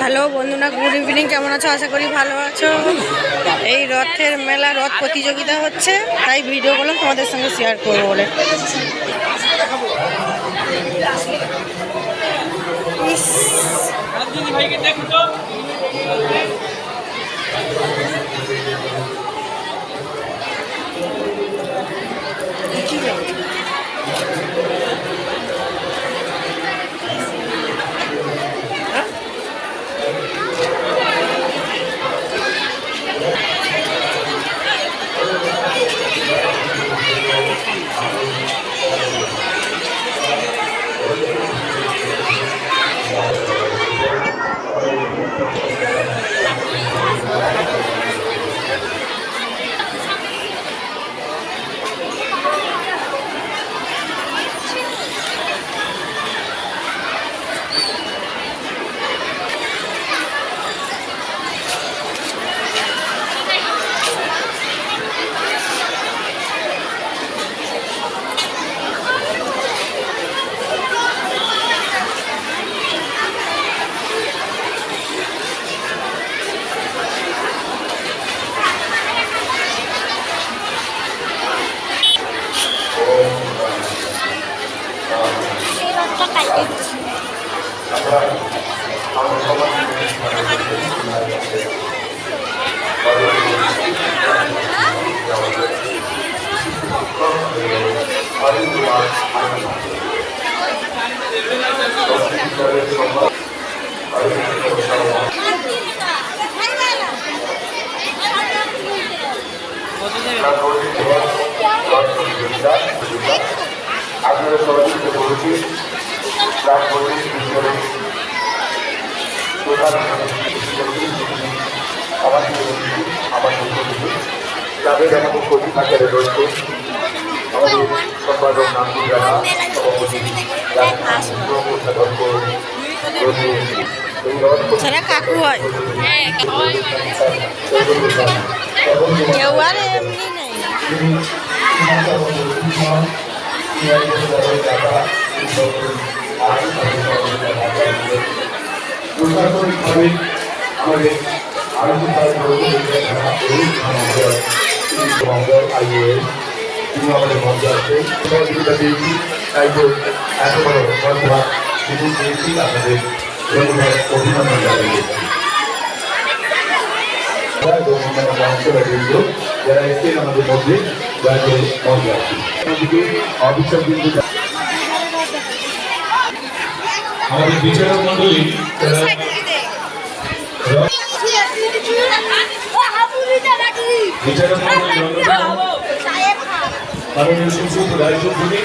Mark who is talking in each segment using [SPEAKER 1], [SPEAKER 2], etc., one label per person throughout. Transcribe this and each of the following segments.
[SPEAKER 1] Hello বন্ধুরা, good evening, কেমন আছো? আশা করি ভালো আছো। এই রথের মেলা, রথ প্রতিযোগিতা হচ্ছে, তাই ভিডিওগুলো তোমাদের সঙ্গে শেয়ার করব বলে।
[SPEAKER 2] আপনারা সবাই চেষ্টা করেছি প্রাক পঁচিশ বিশ্বরে প্রধান আমার আমার যাদের আমাদের প্রতি আকারে রয়েছে আমাদের সম্পাদক নামপুর জানা? সভাপতি
[SPEAKER 1] সেটা কাকু হয়। কেউ আর এমনি নেই।
[SPEAKER 2] প্রশাসনিকভাবে আমাদের মঙ্গল আইএস তিনি আমাদের মঞ্চে আছে সহযোগিতা পেয়েছি তাই তো এত বড় ধন্যবাদ সুযোগ পেয়েছি আপনাদের অভিনন্দন জানিয়ে এবং অন্যান্য যারা এসেছেন আমাদের মধ্যে মঞ্চে বিন্দু আমাদের বিচারক মন্ডলী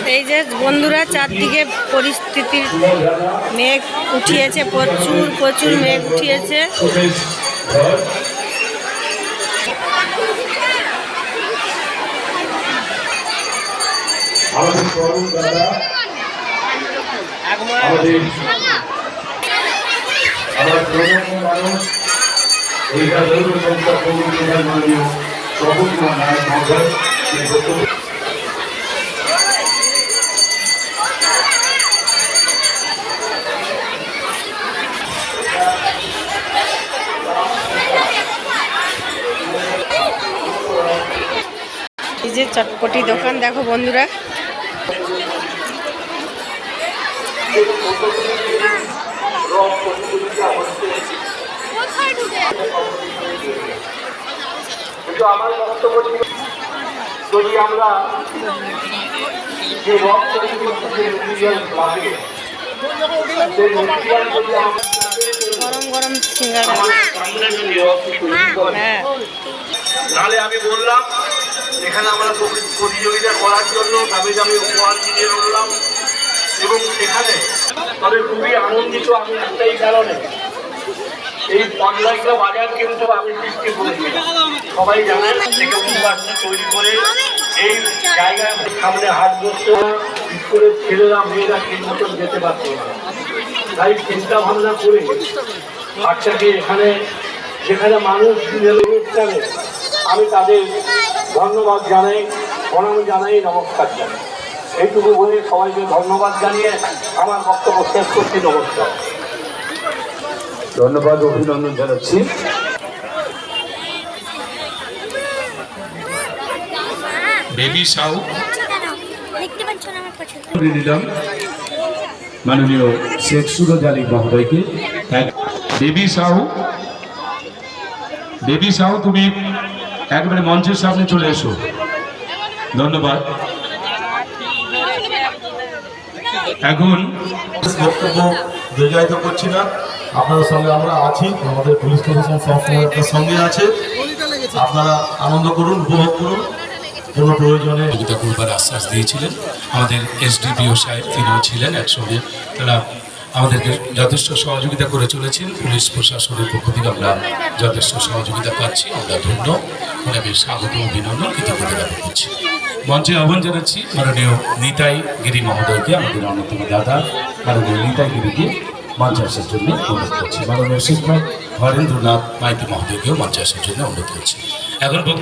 [SPEAKER 1] এই যে বন্ধুরা চারদিকে পরিস্থিতির মেঘ উঠিয়েছে প্রচুর প্রচুর মেঘ উঠিয়েছে।
[SPEAKER 2] আমাদের মানুষ এই রাজনৈতিক সংস্থা কমিটি মাননীয় প্রভু কুমার নায়ক মহোদয়
[SPEAKER 1] এই যে চটপটি দোকান দেখো বন্ধুরা।
[SPEAKER 2] কিন্তু আমার বক্তব্য যদি আমরা যে রক তৈরি করছি লাগে সেই মেটেরিয়াল যদি আমরা
[SPEAKER 1] গরম গরম সিঙ্গারা।
[SPEAKER 2] আমাদের সামনে যদি রক তৈরি করে
[SPEAKER 1] হ্যাঁ।
[SPEAKER 2] নাহলে আমি বললাম এখানে আমরা প্রতিযোগিতা করার জন্য দামি দামি উপহার কিনে আনলাম এবং সেখানে তবে খুবই আনন্দিত আমি একটাই কারণে এই পান্ডাইকা বাজার আমি সবাই জানেন তৈরি করে এই জায়গায় সামনে হাট বসতে স্কুলের ছেলেরা, মেয়েরা ঠিক মতন যেতে পারতো না। তাই চিন্তা ভাবনা করে হাটটাকে এখানে,
[SPEAKER 3] যেখানে মানুষ অনুষ্ঠানে আমি তাদের ধন্যবাদ জানাই, প্রণাম জানাই, নমস্কার জানাই। এইটুকু বলে সবাইকে ধন্যবাদ জানিয়ে আমার বক্তব্য শেষ করছি, নমস্কার।
[SPEAKER 4] ধন্যবাদ অভিনন্দন জানাচ্ছি। বেবি সাউ। দিলাম মাননীয় শেখ সুরজ আলী মহোদয়কে। বেবি সাহু বেবি সাহু তুমি একবারে মঞ্চের সামনে চলে এসো। ধন্যবাদ। এখন
[SPEAKER 5] বক্তব্য দীর্ঘায়িত করছি না। আপনাদের সঙ্গে আমরা আছি। আমাদের পুলিশ প্রশাসন সবসময় সঙ্গে আছে। আপনারা আনন্দ করুন, উপভোগ করুন। কোনো প্রয়োজনে
[SPEAKER 2] সহযোগিতা করবার আশ্বাস দিয়েছিলেন। আমাদের এসডিপিও সাহেব, তিনিও ছিলেন একসঙ্গে। তারা আমাদেরকে যথেষ্ট সহযোগিতা করে চলেছেন। পুলিশ প্রশাসনের পক্ষ থেকে আমরা যথেষ্ট সহযোগিতা পাচ্ছি। আমরা ধন্য। ওনাকে স্বাগত, অভিনন্দন, কৃতজ্ঞতা করছি। মঞ্চে আহ্বান জানাচ্ছি মাননীয় নিতাই গিরি মহোদয়কে, আমাদের অন্যতম দাদা। মাননীয় নিতাই গিরিকে। মঞ্চে জন্য অনুরোধ করছি। মাননীয় শিক্ষক হরেন্দ্রনাথ মাইতি মহোদয়কেও মঞ্চে জন্য অনুরোধ করছি। এখন